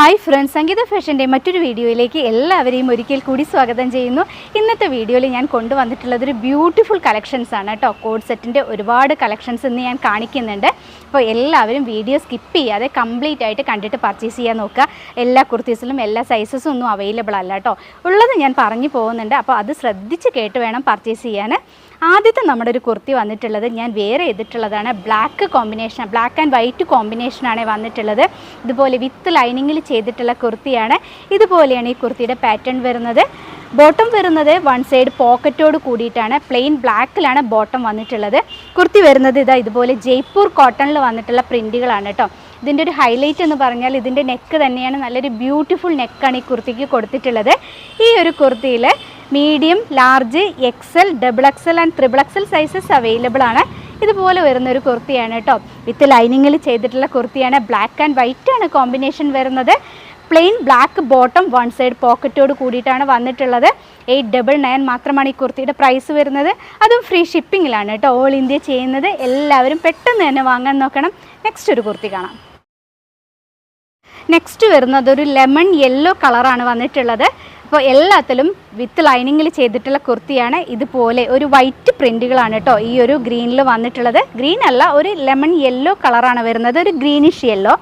Hi friends സംഗീത ഫാഷന്റെ മറ്റൊരു വീഡിയോയിലേക്ക് എല്ലാവരെയും ഒരിക്കൽ കൂടി സ്വാഗതം ചെയ്യുന്നു. ഇന്നത്തെ വീഡിയോയിൽ ഞാൻ കൊണ്ടുവന്നിട്ടുള്ളത് ഒരു ബ്യൂട്ടിഫുൾ കളക്ഷൻസ് ആണ് കേട്ടോ. കോഡ് സെറ്റിന്റെ ഒരുപാട് കളക്ഷൻസ് ഇന്ന് ഞാൻ കാണിക്കുന്നുണ്ട്. അപ്പോൾ എല്ലാവരും വീഡിയോ സ്കിപ്പ് ചെയ്യാതെ കംപ്ലീറ്റ് ആയിട്ട് കണ്ടിട്ട് പർച്ചേസ് ചെയ്യാൻ നോക്കുക. എല്ലാ കുർത്തീസിലും എല്ലാ സൈസസും ഒന്നും അവൈലബിൾ അല്ല കേട്ടോ. ഉള്ളത് ഞാൻ പറഞ്ഞു പോകുന്നുണ്ട്. അപ്പോൾ അത് ശ്രദ്ധിച്ച് കേട്ട് വേണം പർച്ചേസ് ചെയ്യാൻ. ആദ്യത്തെ നമ്മുടെ ഒരു കുർത്തി വന്നിട്ടുള്ളത് ഞാൻ വേറെ ചെയ്തിട്ടുള്ളതാണ്. Black combination black and white കോമ്പിനേഷനാണ് വന്നിട്ടുള്ളത്. ഇതുപോലെ വിത്ത് ലൈനിങ്ങിൽ ചെയ്തിട്ടുള്ള കുർത്തിയാണ്. ഇതുപോലെയാണ് ഈ കുർത്തിയുടെ പാറ്റേൺ വരുന്നത്. ബോട്ടം വരുന്നത് വൺ സൈഡ് പോക്കറ്റോട് കൂടിയിട്ടാണ്. പ്ലെയിൻ ബ്ലാക്കിലാണ് ബോട്ടം വന്നിട്ടുള്ളത്. കുർത്തി വരുന്നത് ഇതാ ഇതുപോലെ ജയ്പൂർ കോട്ടണിൽ വന്നിട്ടുള്ള പ്രിന്റുകളാണ് കേട്ടോ. ഇതിന്റെ ഒരു ഹൈലൈറ്റ് എന്ന് പറഞ്ഞാൽ ഇതിന്റെ നെക്ക് തന്നെയാണ്. നല്ലൊരു ബ്യൂട്ടിഫുൾ നെക്കാണ് ഈ കുർത്തിക്ക് കൊടുത്തിട്ടുള്ളത്. ഈ ഒരു കുർത്തിയിൽ medium large XL double XL and triple XL sizes available ആണ്. ഇതുപോലെ വരുന്ന ഒരു കുർത്തിയാണ് കേട്ടോ വിത്ത് ലൈനിങ്ങിൽ ചെയ്തിട്ടുള്ള കുർത്തിയാണ്. ബ്ലാക്ക് ആൻഡ് വൈറ്റ് ആണ് കോമ്പിനേഷൻ വരുന്നത്. Plain black bottom one side പോക്കറ്റോട് കൂടിയിട്ടാണ് വന്നിട്ടുള്ളത്. എയ്റ്റ് ഡബിൾ നയൻ മാത്രമാണ് ഈ കുർത്തിയുടെ പ്രൈസ് വരുന്നത്. അതും ഫ്രീ ഷിപ്പിങ്ങിലാണ് കേട്ടോ ഓൾ ഇന്ത്യ ചെയ്യുന്നത്. എല്ലാവരും പെട്ടെന്ന് തന്നെ വാങ്ങാൻ നോക്കണം. നെക്സ്റ്റ് ഒരു കുർത്തി കാണാം. നെക്സ്റ്റ് വരുന്നത് ഒരു ലെമൺ യെല്ലോ കളറാണ് വന്നിട്ടുള്ളത്. അപ്പോൾ എല്ലാത്തിലും വിത്ത് ലൈനിങ്ങിൽ ചെയ്തിട്ടുള്ള കുർത്തിയാണ് ഇതുപോലെ ഒരു വൈറ്റ് പ്രിന്റുകളാണ് കേട്ടോ ഈ ഒരു ഗ്രീനിൽ വന്നിട്ടുള്ളത്. ഗ്രീൻ അല്ല ഒരു ലെമൺ യെല്ലോ കളറാണ് വരുന്നത്. ഒരു ഗ്രീനിഷ് യെല്ലോ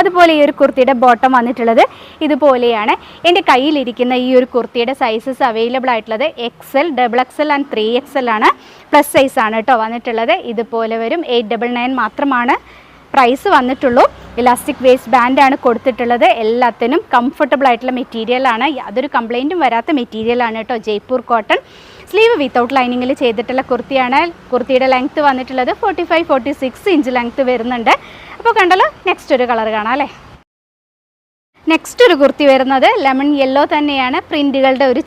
അതുപോലെ ഈ ഒരു കുർത്തിയുടെ ബോട്ടം വന്നിട്ടുള്ളത് ഇതുപോലെയാണ്. എന്റെ കയ്യിലിരിക്കുന്ന ഈ ഒരു കുർത്തിയുടെ സൈസസ് അവൈലബിൾ ആയിട്ടുള്ളത് XL double XL and three XL ആണ്. പ്ലസ് സൈസ് ആണ് കേട്ടോ വന്നിട്ടുള്ളത്. ഇതുപോലെ വരും. എയ്റ്റ് ഡബിൾ നയൻ മാത്രമാണ്. പ്രൈസ് വന്നിട്ടുള്ളൂ. ഇലാസ്റ്റിക് വേസ്റ്റ് ബാൻഡാണ് കൊടുത്തിട്ടുള്ളത്. എല്ലാത്തിനും കംഫർട്ടബിൾ ആയിട്ടുള്ള മെറ്റീരിയലാണ് യാതൊരു കംപ്ലൈന്റും വരാത്ത മെറ്റീരിയലാണ് കേട്ടോ ജയ്പൂർ കോട്ടൺ സ്ലീവ് വിത്തൗട്ട് ലൈനിങ്ങിൽ ചെയ്തിട്ടുള്ള കുർത്തിയാണ്. കുർത്തിയുടെ ലെങ്ത്ത് വന്നിട്ടുള്ളത് forty five forty six inch length വരുന്നുണ്ട്. അപ്പോൾ കണ്ടല്ലോ നെക്സ്റ്റ് ഒരു കളർ കാണാം അല്ലേ? നെക്സ്റ്റ് ഒരു കുർത്തി വരുന്നത് ലെമൺ യെല്ലോ തന്നെയാണ്. പ്രിന്റുകളുടെ ഒരു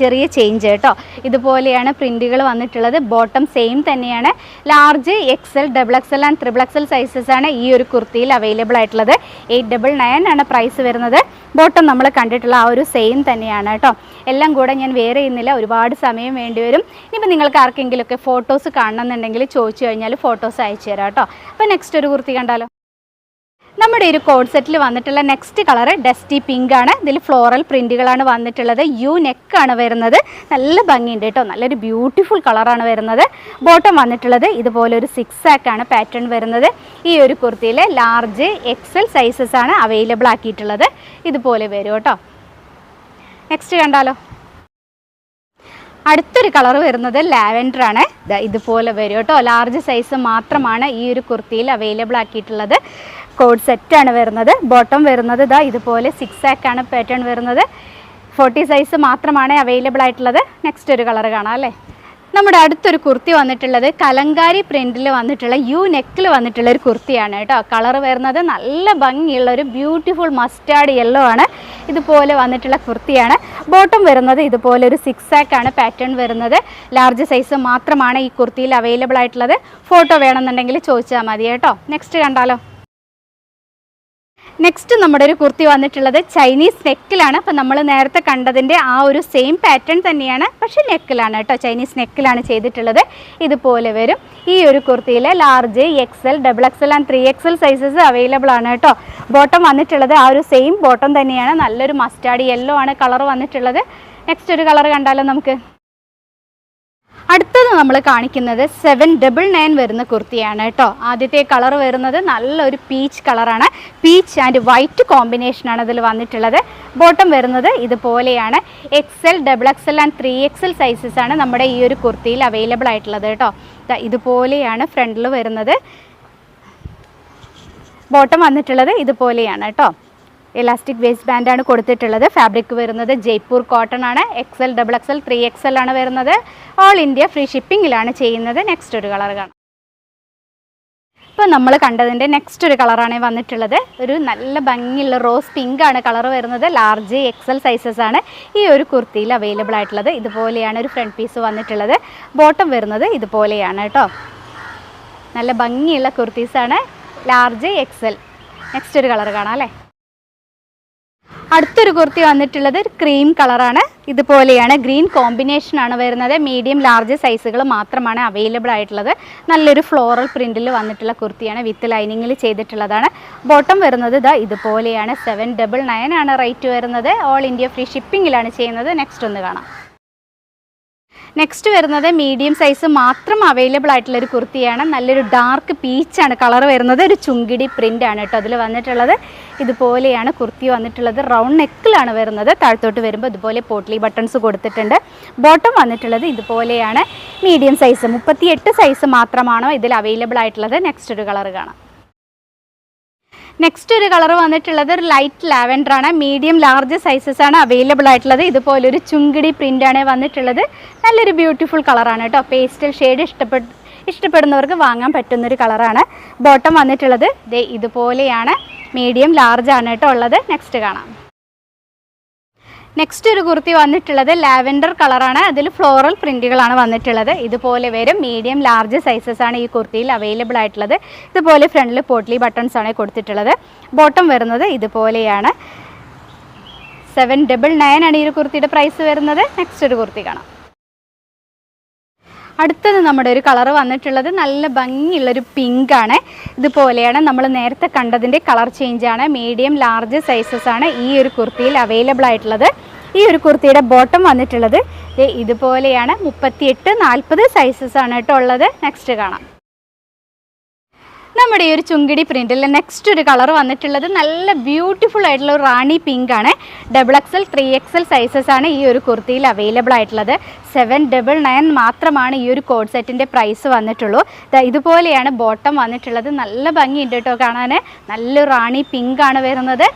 ചെറിയ ചേഞ്ച് കേട്ടോ. ഇതുപോലെയാണ് പ്രിന്റുകൾ വന്നിട്ടുള്ളത്. ബോട്ടം സെയിം തന്നെയാണ്. Large XL double XL and triple XL sizes ആണ് ഈ ഒരു കുർത്തിയിൽ അവൈലബിൾ ആയിട്ടുള്ളത്. എയ്റ്റ് ഡബിൾ നയൻ ആണ് പ്രൈസ് വരുന്നത്. ബോട്ടം നമ്മൾ കണ്ടിട്ടുള്ള ആ ഒരു സെയിം തന്നെയാണ് കേട്ടോ. എല്ലാം കൂടെ ഞാൻ വേറെ ചെയ്യുന്നില്ല. ഒരുപാട് സമയം വേണ്ടിവരും ഇനിയിപ്പോൾ നിങ്ങൾക്ക് ആർക്കെങ്കിലുമൊക്കെ ഫോട്ടോസ് കാണണമെന്നുണ്ടെങ്കിൽ ചോദിച്ചു കഴിഞ്ഞാൽ ഫോട്ടോസ് അയച്ചു തരാം കേട്ടോ. അപ്പോൾ നെക്സ്റ്റ് ഒരു കുർത്തി കണ്ടാലോ? നമ്മുടെ ഒരു കോഡ് സെറ്റിൽ വന്നിട്ടുള്ള നെക്സ്റ്റ് കളർ ഡസ്റ്റി പിങ്ക് ആണ്. ഇതിൽ ഫ്ലോറൽ പ്രിന്റുകളാണ് വന്നിട്ടുള്ളത്. യു നെക്കാണ് വരുന്നത്. നല്ല ഭംഗിയുണ്ട് കേട്ടോ. നല്ലൊരു ബ്യൂട്ടിഫുൾ കളറാണ് വരുന്നത്. ബോട്ടം വന്നിട്ടുള്ളത് ഇതുപോലെ ഒരു സിക്സ് ആക്കാണ് പാറ്റേൺ വരുന്നത്. ഈ ഒരു കുർത്തിയിൽ ലാർജ് എക്സൽ സൈസസ് ആണ് അവൈലബിൾ ആക്കിയിട്ടുള്ളത്. ഇതുപോലെ വരും കേട്ടോ. നെക്സ്റ്റ് കണ്ടാലോ? അടുത്തൊരു കളർ വരുന്നത് ലാവൻഡർ ആണ്. ഇതുപോലെ വരും കേട്ടോ. ലാർജ് സൈസ് മാത്രമാണ് ഈ ഒരു കുർത്തിയിൽ അവൈലബിൾ ആക്കിയിട്ടുള്ളത്. കോഡ് സെറ്റാണ് വരുന്നത്. ബോട്ടം വരുന്നത് ഇതാ ഇതുപോലെ സിക്സ് ആക്കാണ് പാറ്റേൺ വരുന്നത്. ഫോർട്ടി സൈസ് മാത്രമാണ് അവൈലബിൾ ആയിട്ടുള്ളത്. നെക്സ്റ്റ് ഒരു കളർ കാണാം അല്ലേ? നമ്മുടെ അടുത്തൊരു കുർത്തി വന്നിട്ടുള്ളത് കലങ്കാരി പ്രിന്റിൽ വന്നിട്ടുള്ള യു നെക്കിൽ വന്നിട്ടുള്ള ഒരു കുർത്തിയാണ് കേട്ടോ. കളർ വരുന്നത് നല്ല ഭംഗിയുള്ള ഒരു ബ്യൂട്ടിഫുൾ മസ്റ്റാർഡ് യെല്ലോ ആണ്. ഇതുപോലെ വന്നിട്ടുള്ള കുർത്തിയാണ്. ബോട്ടം വരുന്നത് ഇതുപോലെ ഒരു സിക്സ് ആണ് പാറ്റേൺ വരുന്നത്. ലാർജ് സൈസ് മാത്രമാണ് ഈ കുർത്തിയിൽ അവൈലബിൾ ആയിട്ടുള്ളത്. ഫോട്ടോ വേണമെന്നുണ്ടെങ്കിൽ ചോദിച്ചാൽ മതി കേട്ടോ. നെക്സ്റ്റ് കണ്ടാലോ? നെക്സ്റ്റ് നമ്മുടെ ഒരു കുർത്തി വന്നിട്ടുള്ളത് ചൈനീസ് നെക്കിലാണ് അപ്പം നമ്മൾ നേരത്തെ കണ്ടതിന്റെ ആ ഒരു സെയിം പാറ്റേൺ തന്നെയാണ്. പക്ഷേ നെക്കിലാണ് കേട്ടോ. ചൈനീസ് നെക്കിലാണ് ചെയ്തിട്ടുള്ളത്. ഇതുപോലെ വരും. ഈ ഒരു കുർത്തിയിൽ large XL double XL and three XL sizes available ആണ് കേട്ടോ. ബോട്ടം വന്നിട്ടുള്ളത് ആ ഒരു സെയിം ബോട്ടം തന്നെയാണ്. നല്ലൊരു മസ്റ്റാർഡ് യെല്ലോ ആണ് കളർ വന്നിട്ടുള്ളത്. നെക്സ്റ്റ് ഒരു കളർ കണ്ടാലോ നമുക്ക്? അടുത്തത് നമ്മൾ കാണിക്കുന്നത് സെവൻ ഡബിൾ നയൻ വരുന്ന കുർത്തിയാണ് കേട്ടോ. ആദ്യത്തെ കളർ വരുന്നത് നല്ലൊരു പീച്ച് കളറാണ് പീച്ച് ആൻഡ് വൈറ്റ് കോമ്പിനേഷനാണ് ഇതിൽ വന്നിട്ടുള്ളത്. ബോട്ടം വരുന്നത് ഇതുപോലെയാണ്. XL double XL and three sizes ആണ് നമ്മുടെ ഈ ഒരു കുർത്തിയിൽ അവൈലബിൾ ആയിട്ടുള്ളത് കേട്ടോ. ഇതുപോലെയാണ് ഫ്രണ്ടിൽ വരുന്നത്. ബോട്ടം വന്നിട്ടുള്ളത് ഇതുപോലെയാണ് കേട്ടോ. ഇലാസ്റ്റിക് വേസ്റ്റ് ബാൻഡാണ് കൊടുത്തിട്ടുള്ളത്. ഫാബ്രിക് വരുന്നത് ജയ്പൂർ കോട്ടൺ ആണ്. XL double XL three XL ആണ് വരുന്നത്. ഓൾ ഇന്ത്യ ഫ്രീ ഷിപ്പിങ്ങിലാണ് ചെയ്യുന്നത്. നെക്സ്റ്റ് ഒരു കളർ കാണാം. ഇപ്പോൾ നമ്മൾ കണ്ടതിന്റെ നെക്സ്റ്റ് ഒരു കളറാണ് വന്നിട്ടുള്ളത്. ഒരു നല്ല ഭംഗിയുള്ള റോസ് പിങ്ക് ആണ് കളർ വരുന്നത്. ലാർജ് എക്സൽ സൈസസ് ആണ്. ഈ ഒരു കുർത്തിയിൽ അവൈലബിൾ ആയിട്ടുള്ളത്. ഇതുപോലെയാണ് ഒരു ഫ്രണ്ട് പീസ് വന്നിട്ടുള്ളത്. ബോട്ടം വരുന്നത് ഇതുപോലെയാണ് കേട്ടോ. നല്ല ഭംഗിയുള്ള കുർത്തീസാണ്. ലാർജ് എക്സൽ നെക്സ്റ്റ് ഒരു കളർ കാണാം അല്ലേ? അടുത്തൊരു കുർത്തി വന്നിട്ടുള്ളത് ഒരു ക്രീം കളറാണ് ഇതുപോലെയാണ് ഗ്രീൻ കോമ്പിനേഷൻ ആണ് വരുന്നത്. മീഡിയം ലാർജ് സൈസുകൾ മാത്രമാണ് അവൈലബിൾ ആയിട്ടുള്ളത്. നല്ലൊരു ഫ്ലോറൽ പ്രിന്റിൽ വന്നിട്ടുള്ള കുർത്തിയാണ്. വിത്ത് ലൈനിങ്ങിൽ ചെയ്തിട്ടുള്ളതാണ്. ബോട്ടം വരുന്നത് ഇതാ ഇതുപോലെയാണ്. സെവൻ ഡബിൾ നയൻ ആണ് റേറ്റ് വരുന്നത്. ഓൾ ഇന്ത്യ ഫ്രീ ഷിപ്പിങ്ങിലാണ് ചെയ്യുന്നത്. നെക്സ്റ്റ് ഒന്ന് കാണാം. നെക്സ്റ്റ് വരുന്നത് മീഡിയം സൈസ് മാത്രം അവൈലബിൾ ആയിട്ടുള്ള ഒരു കുർത്തിയാണ്. നല്ലൊരു ഡാർക്ക് പീച്ചാണ് കളർ വരുന്നത്. ഒരു ചുങ്കിടി പ്രിന്റ് ആണ് കേട്ടോ അതിൽ വന്നിട്ടുള്ളത്. ഇതുപോലെയാണ് കുർത്തി വന്നിട്ടുള്ളത്. റൗണ്ട് നെക്കിലാണ് വരുന്നത്. താഴത്തോട്ട് വരുമ്പോൾ ഇതുപോലെ പോട്ട്ലി ബട്ടൺസ് കൊടുത്തിട്ടുണ്ട്. ബോട്ടം വന്നിട്ടുള്ളത് ഇതുപോലെയാണ്. മീഡിയം സൈസ് മുപ്പത്തിയെട്ട് സൈസ് മാത്രമാണോ ഇതിൽ അവൈലബിൾ ആയിട്ടുള്ളത്? നെക്സ്റ്റ് ഒരു കളർ കാണാം. നെക്സ്റ്റ് ഒരു കളർ വന്നിട്ടുള്ളത് ഒരു ലൈറ്റ് ലാവൻഡർ ആണ്. മീഡിയം ലാർജ് സൈസസ് ആണ് അവൈലബിൾ ആയിട്ടുള്ളത്. ഇതുപോലെ ഒരു ചുങ്കിടി ആണ് വന്നിട്ടുള്ളത്. നല്ലൊരു ബ്യൂട്ടിഫുൾ കളറാണ് കേട്ടോ. പേസ്റ്റൽ ഷെയ്ഡ് ഇഷ്ടപ്പെട്ട് ഇഷ്ടപ്പെടുന്നവർക്ക് വാങ്ങാൻ പറ്റുന്ന ഒരു കളറാണ് ബോട്ടം വന്നിട്ടുള്ളത് ദേ ഇതുപോലെയാണ്. മീഡിയം ലാർജ് ആണ് കേട്ടോ ഉള്ളത്. നെക്സ്റ്റ് കാണാം. നെക്സ്റ്റ് ഒരു കുർത്തി വന്നിട്ടുള്ളത് ലാവൻഡർ കളറാണ്. അതിൽ ഫ്ലോറൽ പ്രിന്റുകളാണ് വന്നിട്ടുള്ളത്. ഇതുപോലെ വരും. മീഡിയം ലാർജ് സൈസസ് ആണ് ഈ കുർത്തിയിൽ അവൈലബിൾ ആയിട്ടുള്ളത്. ഇതുപോലെ ഫ്രണ്ടിൽ പോട്ട്ലി ബട്ടൺസ് ആണ് കൊടുത്തിട്ടുള്ളത്. ബോട്ടം വരുന്നത് ഇതുപോലെയാണ്. സെവൻ ഡബിൾ നയൻ ആണ് ഈ ഒരു കുർത്തിയുടെ പ്രൈസ് വരുന്നത്. നെക്സ്റ്റ് ഒരു കുർത്തി കാണാം. അടുത്തത് നമ്മുടെ ഒരു കളർ വന്നിട്ടുള്ളത് നല്ല ഭംഗിയുള്ളൊരു പിങ്ക് ആണ് ഇതുപോലെയാണ് നമ്മൾ നേരത്തെ കണ്ടതിന്റെ കളർ ചേഞ്ച് ആണ് മീഡിയം ലാർജ് സൈസസ് ആണ് ഈ ഒരു കുർത്തിയിൽ അവൈലബിൾ ആയിട്ടുള്ളത്. ഈ ഒരു കുർത്തിയുടെ ബോട്ടം വന്നിട്ടുള്ളത്. ഇതുപോലെയാണ് മുപ്പത്തിയെട്ട് നാൽപ്പത് സൈസസ് ആണ് കേട്ടോ ഉള്ളത്. നെക്സ്റ്റ് കാണാം. നമ്മുടെ ഈ ഒരു ചുങ്കിടി പ്രിന്റിൽ നെക്സ്റ്റ് ഒരു കളർ വന്നിട്ടുള്ളത് നല്ല ബ്യൂട്ടിഫുൾ ആയിട്ടുള്ള ഒരു റാണി പിങ്ക് ആണ്. Double XL three XL sizes ആണ് ഈ ഒരു കുർത്തിയിൽ അവൈലബിൾ ആയിട്ടുള്ളത്. സെവൻ ഡബിൾ നയൻ മാത്രമാണ് ഈ ഒരു കോഡ് സെറ്റിന്റെ പ്രൈസ് വന്നിട്ടുള്ളൂ. ഇതുപോലെയാണ് ബോട്ടം വന്നിട്ടുള്ളത്. നല്ല ഭംഗിയുണ്ട് കേട്ടോ കാണാൻ നല്ല റാണി പിങ്ക് ആണ് വരുന്നത്.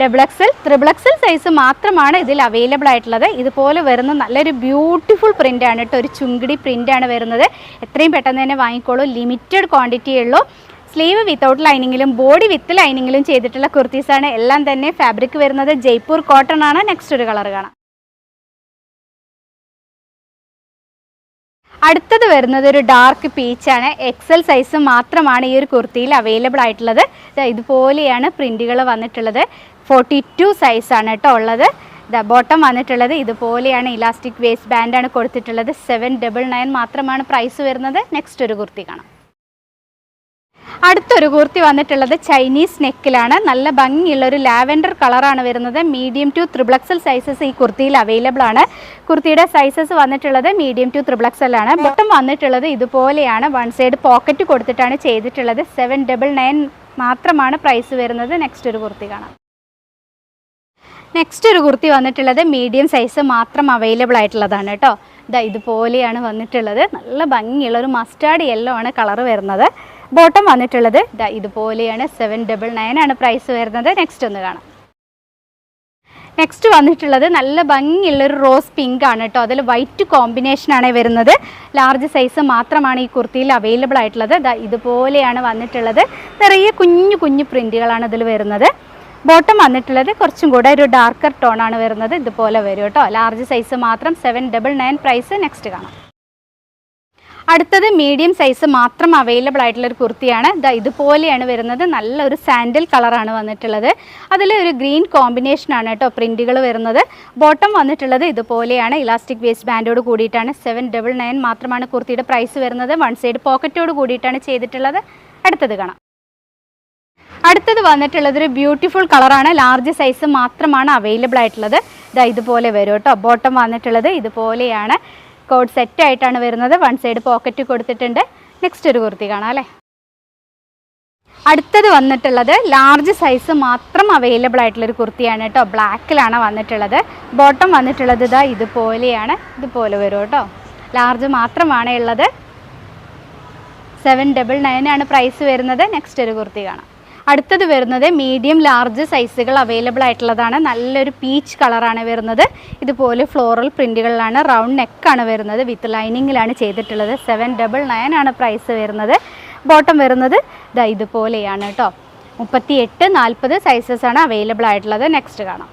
Double XL triple XL size മാത്രമാണ് ഇതിൽ അവൈലബിൾ ആയിട്ടുള്ളത്. ഇതുപോലെ വരുന്ന നല്ലൊരു ബ്യൂട്ടിഫുൾ പ്രിന്റ് ആണ് കേട്ടോ ഒരു ചുങ്കിടി പ്രിന്റ് ആണ് വരുന്നത്. എത്രയും പെട്ടെന്ന് തന്നെ വാങ്ങിക്കോളൂ. ലിമിറ്റഡ് ക്വാണ്ടിറ്റിയേ ഉള്ളൂ. സ്ലീവ് വിത്തൗട്ട് ലൈനിങ്ങിലും ബോഡി വിത്ത് ലൈനിങ്ങിലും ചെയ്തിട്ടുള്ള കുർത്തീസാണ് എല്ലാം തന്നെ ഫാബ്രിക് വരുന്നത് ജയ്പൂർ കോട്ടൺ ആണ്. നെക്സ്റ്റ് ഒരു കളർ കാണാം. അടുത്തത് വരുന്നത് ഒരു ഡാർക്ക് പീച്ചാണ് എക്സൽ സൈസ് മാത്രമാണ് ഈ ഒരു കുർത്തിയിൽ അവൈലബിൾ ആയിട്ടുള്ളത്. ഇതുപോലെയാണ് പ്രിന്റുകൾ വന്നിട്ടുള്ളത്. ഫോർട്ടി ടു സൈസാണ് കേട്ടോ ഉള്ളത്. ദ ബോട്ടം വന്നിട്ടുള്ളത്. ഇതുപോലെയാണ് ഇലാസ്റ്റിക് വേസ്റ്റ് ബാൻഡാണ് കൊടുത്തിട്ടുള്ളത്. സെവൻ ഡബിൾ നയൻ മാത്രമാണ് പ്രൈസ് വരുന്നത്. നെക്സ്റ്റ് ഒരു കുർത്തി കാണാം. അടുത്തൊരു കുർത്തി വന്നിട്ടുള്ളത് ചൈനീസ് നെക്കിലാണ് നല്ല ഭംഗിയുള്ള ഒരു ലാവൻഡർ കളറാണ് വരുന്നത്. മീഡിയം ടു ത്രിബ്ലക്സൽ സൈസസ് ഈ കുർത്തിയിൽ അവൈലബിൾ ആണ്. കുർത്തിയുടെ സൈസസ് വന്നിട്ടുള്ളത് മീഡിയം ടു ത്രിബ്ലക്സൽ ആണ്. ബോട്ടം വന്നിട്ടുള്ളത് ഇതുപോലെയാണ്. വൺ സൈഡ് പോക്കറ്റ് കൊടുത്തിട്ടാണ് ചെയ്തിട്ടുള്ളത്. സെവൻ മാത്രമാണ് പ്രൈസ് വരുന്നത്. നെക്സ്റ്റ് ഒരു കുർത്തി കാണാം. നെക്സ്റ്റ് ഒരു കുർത്തി വന്നിട്ടുള്ളത് മീഡിയം സൈസ് മാത്രം അവൈലബിൾ ആയിട്ടുള്ളതാണ് കേട്ടോ. ഇതാ ഇതുപോലെയാണ് വന്നിട്ടുള്ളത്. നല്ല ഭംഗിയുള്ള ഒരു മസ്റ്റാർഡ് യെല്ലോ ആണ് കളർ വരുന്നത്. ബോട്ടം വന്നിട്ടുള്ളത് ഇതാ ഇതുപോലെയാണ് സെവൻ ഡബിൾ നയൻ ആണ് പ്രൈസ് വരുന്നത്. നെക്സ്റ്റ് ഒന്ന് കാണാം. നെക്സ്റ്റ് വന്നിട്ടുള്ളത് നല്ല ഭംഗിയുള്ളൊരു റോസ് പിങ്ക് ആണ് കേട്ടോ. അതിൽ വൈറ്റ് കോമ്പിനേഷൻ ആണ് വരുന്നത്. ലാർജ് സൈസ് മാത്രമാണ് ഈ കുർത്തിയിൽ അവൈലബിൾ ആയിട്ടുള്ളത്. ഇതുപോലെയാണ് വന്നിട്ടുള്ളത്. നിറയെ കുഞ്ഞു കുഞ്ഞു പ്രിന്റുകളാണ് ഇതിൽ വരുന്നത്. ബോട്ടം വന്നിട്ടുള്ളത് കുറച്ചും കൂടെ ഒരു ഡാർക്കർ ടോൺ ആണ് വരുന്നത്. ഇതുപോലെ വരും കേട്ടോ. ലാർജ് സൈസ് മാത്രം seven double nine price next കാണാം. അടുത്തത് മീഡിയം സൈസ് മാത്രം അവൈലബിൾ ആയിട്ടുള്ള ഒരു കുർത്തിയാണ് ഇതുപോലെയാണ് വരുന്നത്. നല്ലൊരു സാൻഡൽ കളറാണ് വന്നിട്ടുള്ളത്. അതിൽ ഒരു ഗ്രീൻ കോമ്പിനേഷനാണ് കേട്ടോ പ്രിന്റുകൾ വരുന്നത്. ബോട്ടം വന്നിട്ടുള്ളത് ഇതുപോലെയാണ്. ഇലാസ്റ്റിക് വേസ്റ്റ് ബാൻഡോട് കൂടിയിട്ടാണ് സെവൻ ഡബിൾ നയൻ മാത്രമാണ് കുർത്തിയുടെ പ്രൈസ് വരുന്നത്. വൺ സൈഡ് പോക്കറ്റോട് കൂടിയിട്ടാണ് ചെയ്തിട്ടുള്ളത്. അടുത്തത് കാണാം. അടുത്തത് വന്നിട്ടുള്ളത് ഒരു ബ്യൂട്ടിഫുൾ കളറാണ് ലാർജ് സൈസ് മാത്രമാണ് അവൈലബിൾ ആയിട്ടുള്ളത്. ഇതാ ഇതുപോലെ വരും കേട്ടോ. ബോട്ടം വന്നിട്ടുള്ളത് ഇതുപോലെയാണ്. കോഡ് സെറ്റ് ആയിട്ടാണ് വരുന്നത്. വൺ സൈഡ് പോക്കറ്റ് കൊടുത്തിട്ടുണ്ട്. നെക്സ്റ്റ് ഒരു കുർത്തി കാണാം അല്ലേ? അടുത്തത് വന്നിട്ടുള്ളത് ലാർജ് സൈസ് മാത്രം അവൈലബിൾ ആയിട്ടുള്ളൊരു കുർത്തിയാണ് കേട്ടോ. ബ്ലാക്കിലാണ് വന്നിട്ടുള്ളത്. ബോട്ടം വന്നിട്ടുള്ളത് ഇതാ ഇതുപോലെയാണ്. ഇതുപോലെ വരും കേട്ടോ. ലാർജ് മാത്രമാണ് ഉള്ളത്. സെവൻ ഡബിൾ നയൻ ആണ് പ്രൈസ് വരുന്നത്. നെക്സ്റ്റ് ഒരു കുർത്തി കാണാം. അടുത്തത് വരുന്നത് മീഡിയം ലാർജ് സൈസുകൾ അവൈലബിൾ ആയിട്ടുള്ളതാണ്. നല്ലൊരു പീച്ച് കളറാണ് വരുന്നത്. ഇതുപോലെ ഫ്ലോറൽ പ്രിന്റുകളിലാണ് റൗണ്ട് നെക്കാണ് വരുന്നത്. വിത്ത് ലൈനിങ്ങിലാണ് ചെയ്തിട്ടുള്ളത്. സെവൻ ഡബിൾ നയൻ ആണ് പ്രൈസ് വരുന്നത്. ബോട്ടം വരുന്നത് ഇതാ ഇതുപോലെയാണ് കേട്ടോ മുപ്പത്തി എട്ട് നാൽപ്പത് സൈസസ് ആണ് അവൈലബിൾ ആയിട്ടുള്ളത്. നെക്സ്റ്റ് കാണാം.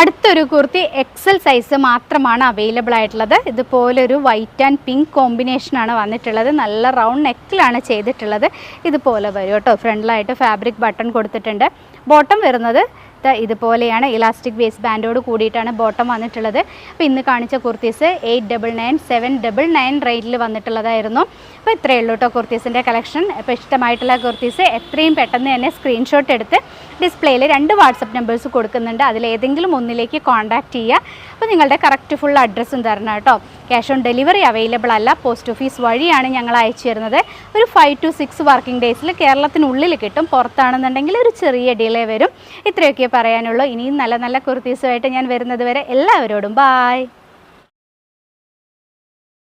അടുത്തൊരു കുർത്തി എക്സൽ സൈസ് മാത്രമാണ് അവൈലബിൾ ആയിട്ടുള്ളത്. ഇതുപോലൊരു വൈറ്റ് ആൻഡ് പിങ്ക് കോമ്പിനേഷനാണ് വന്നിട്ടുള്ളത്. നല്ല റൗണ്ട് നെക്കിലാണ് ചെയ്തിട്ടുള്ളത്. ഇതുപോലെ വരും കേട്ടോ. ഫ്രണ്ടിലായിട്ട് ഫാബ്രിക് ബട്ടൺ കൊടുത്തിട്ടുണ്ട്. ബോട്ടം വരുന്നത് ഇതുപോലെയാണ് ഇലാസ്റ്റിക് വേസ്റ്റ് ബാൻഡോട് കൂടിയിട്ടാണ് ബോട്ടം വന്നിട്ടുള്ളത്. അപ്പോൾ ഇന്ന് കാണിച്ച kurtis eight double nine seven double nine റേറ്റിൽ വന്നിട്ടുള്ളതായിരുന്നു. അപ്പോൾ ഇത്രയേ ഉള്ളൂ കേട്ടോ കുർത്തീസിന്റെ കളക്ഷൻ. അപ്പോൾ ഇഷ്ടമായിട്ടുള്ള കുർത്തീസ് എത്രയും പെട്ടെന്ന് തന്നെ സ്ക്രീൻഷോട്ട് എടുത്ത് ഡിസ്പ്ലേയിൽ രണ്ട് വാട്സപ്പ് നമ്പേഴ്സ് കൊടുക്കുന്നുണ്ട്. അതിലേതെങ്കിലും ഒന്നിലേക്ക് കോൺടാക്റ്റ് ചെയ്യുക. അപ്പോൾ നിങ്ങളുടെ കറക്റ്റ് ഫുൾ അഡ്രസ്സും തരണം കേട്ടോ ക്യാഷ് ഓൺ ഡെലിവറി അവൈലബിൾ അല്ല. പോസ്റ്റ് ഓഫീസ് വഴിയാണ് ഞങ്ങൾ അയച്ചു തരുന്നത്. ഒരു ഫൈവ് ടു സിക്സ് വർക്കിംഗ് ഡേയ്സിൽ കേരളത്തിനുള്ളിൽ കിട്ടും. പുറത്താണെന്നുണ്ടെങ്കിൽ ഒരു ചെറിയ ഡിലേ വരും. ഇത്രയൊക്കെ പറയാനുള്ളൂ. ഇനിയും നല്ല നല്ല കുർത്തീസുമായിട്ട് ഞാൻ വരുന്നത് വരെ എല്ലാവരോടും. ബായ്